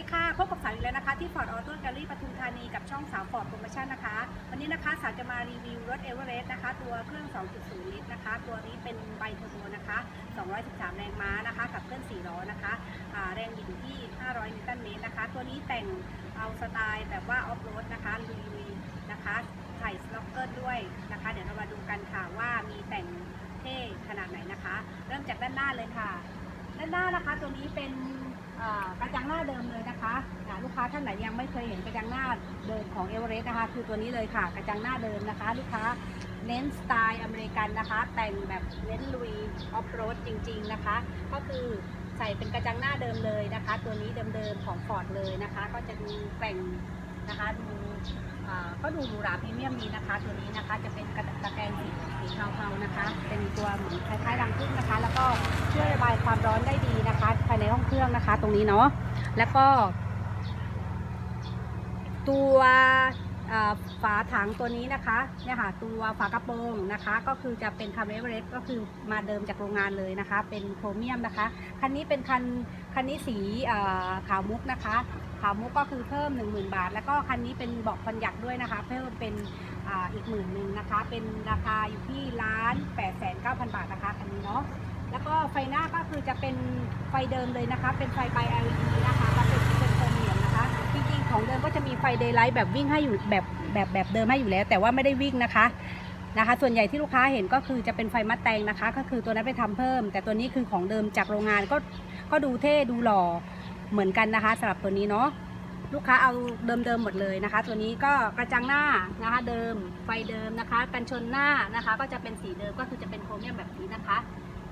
ดีค่ะ พบกับสาวอีกแล้วนะคะ ที่ Ford Auto Gallery ปทุมธานีกับช่องสาว Ford Promotion นนะคะ วันนี้นะคะสาวจะมารีวิวรถ Everest นะคะ ตัวเครื่อง 2.0 ลิตรนะคะ ตัวนี้เป็นไบเทอร์โบนะคะ 213 แรงม้านะคะ กับเครื่อง4ล้อนะคะแรงบิดอยู่ที่ 500 นิวตันเมตรนะคะ ตัวนี้แต่งเอาสไตล์แบบว่าออฟโรดนะคะลุยๆนะคะใส่สล็อกเกอร์ด้วยนะคะ เดี๋ยวเรามาดูกันค่ะว่ามีแต่งเท่ขนาดไหนนะคะ เริ่มจากด้านหน้าเลยค่ะ ด้านหน้านะคะตัวนี้เป็นกระจังหน้าเดิม ลูกค้าท่านไหนยังไม่เคยเห็นกระจังหน้าเดิมของเอเวอเรสต์นะคะ คือตัวนี้เลยค่ะ กระจังหน้าเดิมนะคะ ลูกค้าเน้นสไตล์อเมริกันนะคะ แต่งแบบเน้นลุยออฟโรดจริง ๆนะคะ ก็คือใส่เป็นกระจังหน้าเดิมเลยนะคะ ตัวนี้เดิมๆของฟอร์ดเลยนะคะ ก็จะดูแต่งนะคะดูก็ดูหรูหราพรีเมียมดีนะคะ ตัวนี้นะคะจะเป็นกระตะแกรงสีสีเทาๆนะคะ เป็นตัวเหมือนคล้ายๆรังผึ้งนะคะ แล้วก็ช่วยระบายความร้อนได้ดีนะคะ ภายในห้องเครื่องนะคะ ตรงนี้เนาะแล้วก็ ตัวฝาถังตัวนี้นะคะเนี่ยค่ะตัวฝากระโปรงนะคะ ก็คือจะเป็นคาร์เอเวอเรสก็คือมาเดิมจากโรงงานเลยนะคะ เป็นโครเมียมนะคะ คันนี้เป็นคันคันนี้สีขาวมุกนะคะ ขาวมุกก็คือเพิ่ม 10,000 บาท แล้วก็คันนี้เป็นบอกฟันหยักด้วยนะคะ เพิ่มเป็นออีกหมื่นหนึ่งนะคะ เป็นราคาอยู่ที่ล้านแปดแสนเก้าพันบาทนะคะคันนี้เนาะแล้วก็ไฟหน้าก็คือจะเป็นไฟเดิมเลยนะคะ เป็นไฟไบ LED นะคะ จะมีไฟเดย์ไลท์แบบวิ่งให้อยู่แบบแบบแบบเดิมให้อยู่แล้ว แต่ว่าไม่ได้วิ่งนะคะนะคะ ส่วนใหญ่ที่ลูกค้าเห็นก็คือจะเป็นไฟมัดแตงนะคะ ก็คือตัวนั้นไปทำเพิ่ม แต่ตัวนี้คือของเดิมจากโรงงานก็ก็ดูเท่ดูหล่อเหมือนกันนะคะสำหรับตัวนี้เนาะลูกค้าเอาเดิมๆหมดเลยนะคะ ตัวนี้ก็กระจังหน้านะคะเดิมไฟเดิมนะคะ กันชนหน้านะคะ ก็จะเป็นสีเดิมก็คือจะเป็นโครเมียมแบบนี้นะคะ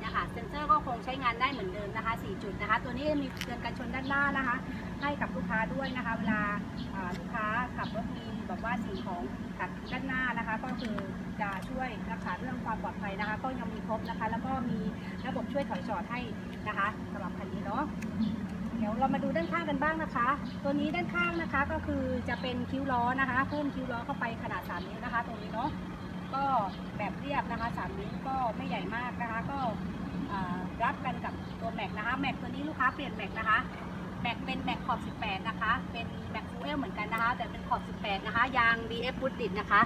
นี่ยค่ะเซ็นเซอร์ก็คงใช้งานได้เหมือนเดิมนะคะ 4 จุดนะคะ ตัวนี้มีเตือนกันชนด้านหน้านะคะ ให้กับลูกค้าด้วยนะคะ เวลาลูกค้าขับรถมีแบบว่าสิ่งของตัดด้านหน้านะคะ ก็คือจะช่วยรักษาเรื่องความปลอดภัยนะคะ ก็ยังมีครบนะคะ แล้วก็มีระบบช่วยถอยจอดให้นะคะสำหรับคันนี้เนาะเดี๋ยวเรามาดูด้านข้างกันบ้างนะคะ ตัวนี้ด้านข้างนะคะก็คือจะเป็นคิ้วล้อนะคะ เพิ่มคิ้วล้อเข้าไปขนาด 3 นิ้วนะคะ ตรงนี้เนาะ ก็แบบเรียบนะคะ3นิ้วก็ไม่ใหญ่มากนะคะ ก็รับกันกับตัวแม็กนะคะแม็กตัวนี้ลูกค้าเปลี่ยนแม็กนะคะแม็กเป็นแม็กขอบ 18 นะคะ เป็นแม็กฟูเอลเหมือนกันนะคะ แต่เป็นขอบ 18 นะคะ ยาง DF บูดดิดนะคะ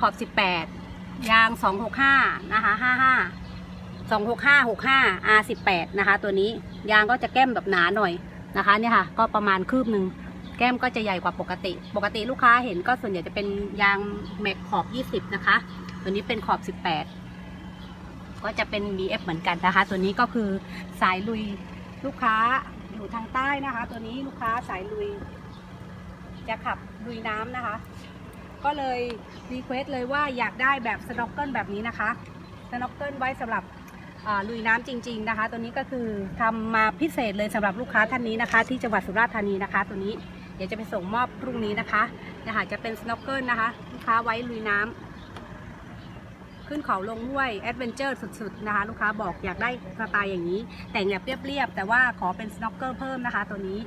ขอบ 18 ยาง 265 นะคะ 55 265 65 R18 นะคะ ตัวนี้ยางก็จะแก้มแบบหนาหน่อยนะคะเนี่ยค่ะ ก็ประมาณคืบหนึ่ง แก้มก็จะใหญ่กว่าปกติ ปกติลูกค้าเห็นก็ส่วนใหญ่จะเป็นยางแม็กขอบ 20 นะคะ ตัวนี้เป็นขอบ 18 ก็จะเป็น BF เหมือนกันนะคะ ตัวนี้ก็คือสายลุยลูกค้าอยู่ทางใต้นะคะ ตัวนี้ลูกค้าสายลุย จะขับลุยน้ำนะคะ ก็เลยรีเควสเลยว่าอยากได้แบบสโนว์เกิลแบบนี้นะคะสโนว์เกิลไว้สำหรับลุยน้ำจริง ๆนะคะ ตัวนี้ก็คือทำมาพิเศษเลยสำหรับลูกค้าท่านนี้นะคะ ที่จังหวัดสุราษฎร์ธานีนะคะ ตัวนี้ เดี๋ยวจะไปส่งมอบพรุ่งนี้นะคะนะคะจะเป็นสโนว์เกิลนะคะลูกค้าไว้ลุยน้ำขึ้นเขาลงห้วยแอดเวนเจอร์สุดๆนะคะ ลูกค้าบอกอยากได้สไตล์อย่างนี้ แต่งแบบเรียบๆแต่ว่าขอเป็นสโนว์เกิลเพิ่มนะคะ ตัวนี้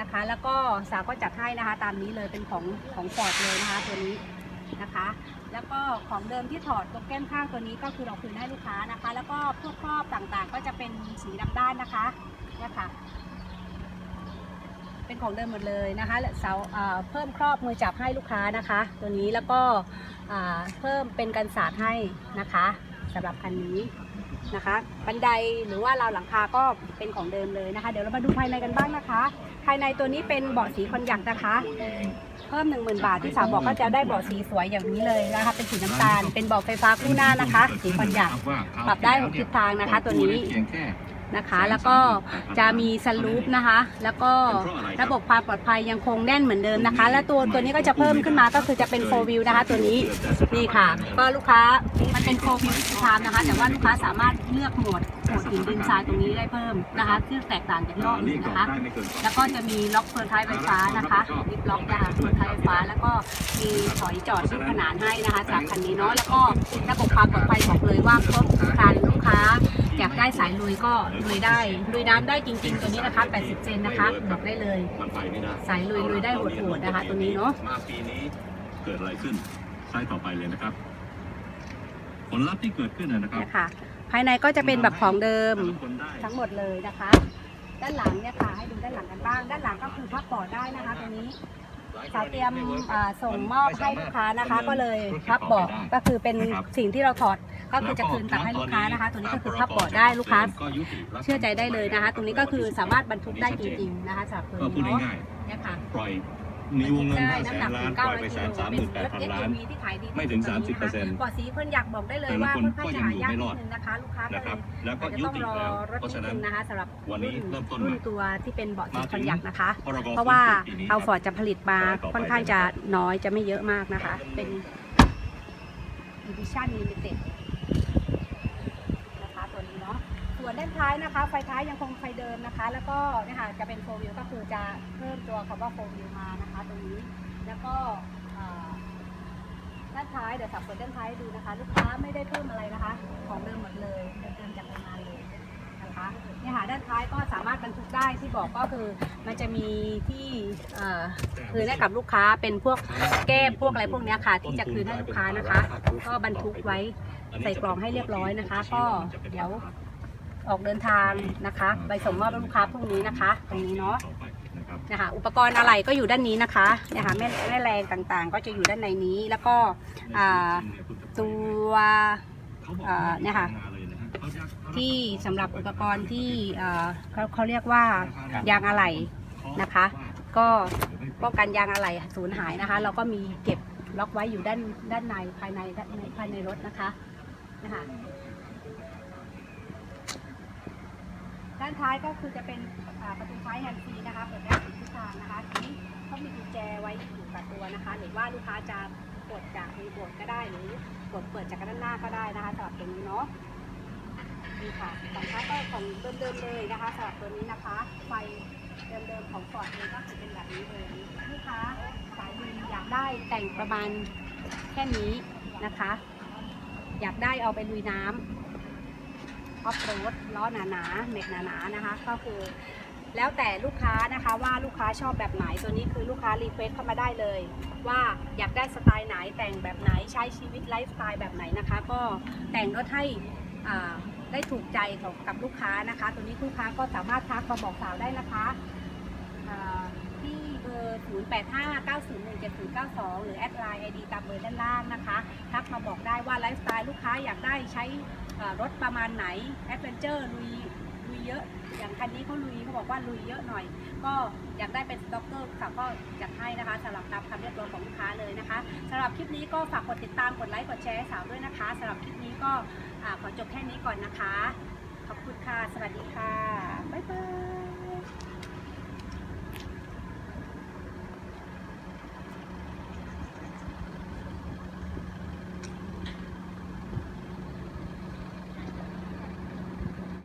นะคะ แล้วก็สาวก็จัดให้นะคะ ตามนี้เลยเป็นของของฟอร์ดเลยนะคะ ตัวนี้นะคะ แล้วก็ของเดิมที่ถอดตรงแก้มข้างตัวนี้ก็คือเราคืนให้ลูกค้านะคะ แล้วก็พวกครอบต่างๆ ก็จะเป็นสีดำด้านนะคะเนี่ยค่ะ เป็นของเดิมหมดเลยนะคะและเสาเอ่อเพิ่มครอบมือจับให้ลูกค้านะคะ ตัวนี้แล้วก็เพิ่มเป็นกันสาดให้นะคะสำหรับคันนี้นะคะบันไดหรือว่าราวหลังคาก็เป็นของเดิมเลยนะคะ เดี๋ยวเรามาดูภายในกันบ้างนะคะ ภายในตัวนี้เป็นเบาะสีคอนยักนะคะ เพิ่ม 1 0,000 บาทที่สาวบอกก็จะได้เบาะสีสวยอย่างนี้เลยนะคะเป็นสีน้ำตาลเป็นเบาะไฟฟ้าคู่หน้านะคะ สีคอนยักปรับได้หกทิศทางนะคะ ตัวนี้ นะคะ แล้วก็จะมีสลูปนะคะ แล้วก็ระบบความปลอดภัยยังคงแน่นเหมือนเดิมนะคะ และตัวตัวนี้ก็จะเพิ่มขึ้นมาก็คือจะเป็นโฟวิวนะคะ ตัวนี้นี่ค่ะ ก็ลูกค้ามันเป็นโฟวิวทิศทางนะคะ แต่ว่าลูกค้าสามารถเลือกโหมดโหมดหินดินทรายตรงนี้ได้เพิ่มนะคะซึ่งแตกต่างจากรอบอื่นนะคะ แล้วก็จะมีล็อกเฟิร์ท้ายไฟฟ้านะคะลิฟล็อกนะคะเฟิร์ท้ายไฟฟ้า แล้วก็มีถอยจอดคู่ขนานให้นะคะจากคันนี้เนาะแล้วก็ระบบความปลอดภัยบอกเลยว่าครบครันลูกค้า อยากได้สายลุยก็ลุยได้ลุยน้ำได้จริง ๆ ตัวนี้นะคะ 80 เซนนะคะบอกได้เลย มันไปไม่ได้สายลุยลุยได้โหดๆนะคะตัวนี้เนาะมาปีนี้เกิดอะไรขึ้นใช้ต่อไปเลยนะครับ ผลลัพธ์ที่เกิดขึ้นนะนะครับเนี่ยค่ะภายในก็จะเป็นแบบของเดิม แต่ละคนได้ทั้งหมดเลยนะคะ ด้านหลังเนี่ยค่ะให้ดูด้านหลังกันบ้าง ด้านหลังก็คือพับเบาะได้นะคะตรงนี้ สาวเตรียมอ่าส่งมอบให้ลูกค้านะคะ ก็เลยพับเบาะก็คือเป็นสิ่งที่เราถอดก็คือจะคืนกลับให้ลูกค้านะคะ ตัวนี้ก็คือพับเบาะได้ลูกค้า เชื่อใจได้เลยนะคะ ตรงนี้ก็คือสามารถบรรทุกได้จริงๆนะคะสำหรับตัวก็พูดนี้เนาะง่ายเนี่ยค่ะๆปล่อย มีวงเงินได้ห้าแสน้ำหนนักล้าถึนงปล่อยไป900แสกินโลสามหเป็นมื่นแปดพันรถล้าน SUV ที่ขายดีที่สุดไม่ถึงตอนนี้นะคะ30%กว่าสีเพื่อนอยากบอกได้เลยแต่ละว่าคนค่อนข้างก็จะยังหาอยู่ยากไม่นิรอดดนึงนะคะลูกค้าก็นะคเลรับยแล้วก็อาจจะยุต้องติรอแล้วรถเพราะนิฉะดนั้นึนงนะคะสำหรับวันนี้รุ่นเริ่มต้นรุ่ใหม่นตัวที่เป็นเบาะสีมาถึคองนยักนะคะพรบเพราะว่าปีนี้เอาครับฟอร์ดจะผลิตมาสายต่อไปค่อนข้างจะน้อยจะไม่เยอะมากนะคะ เป็น Edition Limited นะคะตัวนี้เนาะส่ วนด้านท้ายนะคะ ไฟท้ายยังคงไฟเดิมนะคะ แล้วก็เนี่ยค่ะจะเป็นโฟวิวก็คือจะเพิ่มตัวคำว่าโฟวิวมานะคะตรงนี้ แล้วก็ด้านท้ายเดี๋ยวสับเปิดด้านท้ายดูนะคะ ลูกค้าไม่ได้เพิ่มอะไรนะคะ ของเดิมหมดเลยเดิมจากโรงงานเลยนะคะเนี่ยค่ะด้านท้ายก็สามารถบรรทุกได้ที่บอกก็คือมันจะมีที่คืนให้กับลูกค้าเป็นพวกแก้พวกอะไรพวกเนี้ยค่ะ ที่จะคืนให้ลูกค้านะคะ ก็บรรทุกไว้ใส่กล่องให้เรียบร้อยนะคะ ก็เดี๋ยว ออกเดินทางนะคะไปส่งมอบให้ลูกค้าพรุ่งนี้นะคะ ตรงนี้เนาะนะครับนะคะอุปกรณ์อะไรก็อยู่ด้านนี้นะคะเนี่ยค่ะแม่แม่แรงต่างๆ ก็จะอยู่ด้านในนี้แล้วก็อ่าตัวอ่าเนี่ยค่ะที่สำหรับอุปกรณ์ที่อ่าเขาเขาเรียกว่ายางอะไหล่นะคะ ก็ป้องกันยางอะไหล่สูญหายนะคะ เราก็มีเก็บล็อกไว้อยู่ด้านด้านในภายในด้านในภายในรถนะคะนะคะานท้ายก็คือจะเป็นประตูท้ายแฮนด์ฟรีนะคะเปิดได้ทุกทางนะคะทีนี้เขามีกุญแจไว้อยู่กับตัวนะคะ หรือว่าลูกค้าจะกดจากรีโมทก็ได้หรือกดเปิดจากด้านหน้าก็ได้นะคะสำหรับตัวนี้เนาะนี่ค่ะสองท้ายก็ของเดิมๆเลยนะคะสำหรับตัวนี้นะคะไฟเดิมๆของฟอร์ดเลยก็คือเป็นแบบนี้เลยลูกค้าสายบุญอยากได้แต่งประมาณแค่นี้นะคะ อยากได้เอาไปลุยน้ำ ออฟโรดล้อหนาๆเม็กหนาๆนะคะ ก็คือ แล้วแต่ลูกค้านะคะว่าลูกค้าชอบแบบไหนตัวนี้คือลูกค้ารีเควสเข้ามาได้เลย ว่าอยากได้สไตล์ไหนแต่งแบบไหนใช้ชีวิตไลฟ์สไตล์แบบไหนนะคะ ก็แต่งรถให้อ่าได้ถูกใจของกับลูกค้านะคะ ตัวนี้ลูกค้าก็สามารถทักมาบอกสาวได้นะคะที่เบอร์ 0859017092 หรือแอดไลน์ ID ตามเบอร์ด้านล่างนะคะ ทักมาบอกได้ว่าไลฟ์สไตล์ลูกค้าอยากได้ใช้ รถประมาณไหนแอดเวนเจอร์ลุยลุยเยอะ อย่างคันนี้เขาลุยเขาบอกว่าลุยเยอะหน่อย ก็อยากได้เป็นสต็อกเกอร์ค่ะก็จัดให้นะคะสำหรับตามคำเรียกร้องของลูกค้าเลยนะคะสำหรับคลิปนี้ก็ฝากกดติดตามกดไลค์กดแชร์สาวด้วยนะคะสำหรับคลิปนี้ก็อขอจบแค่นี้ก่อนนะคะ ขอบคุณค่ะ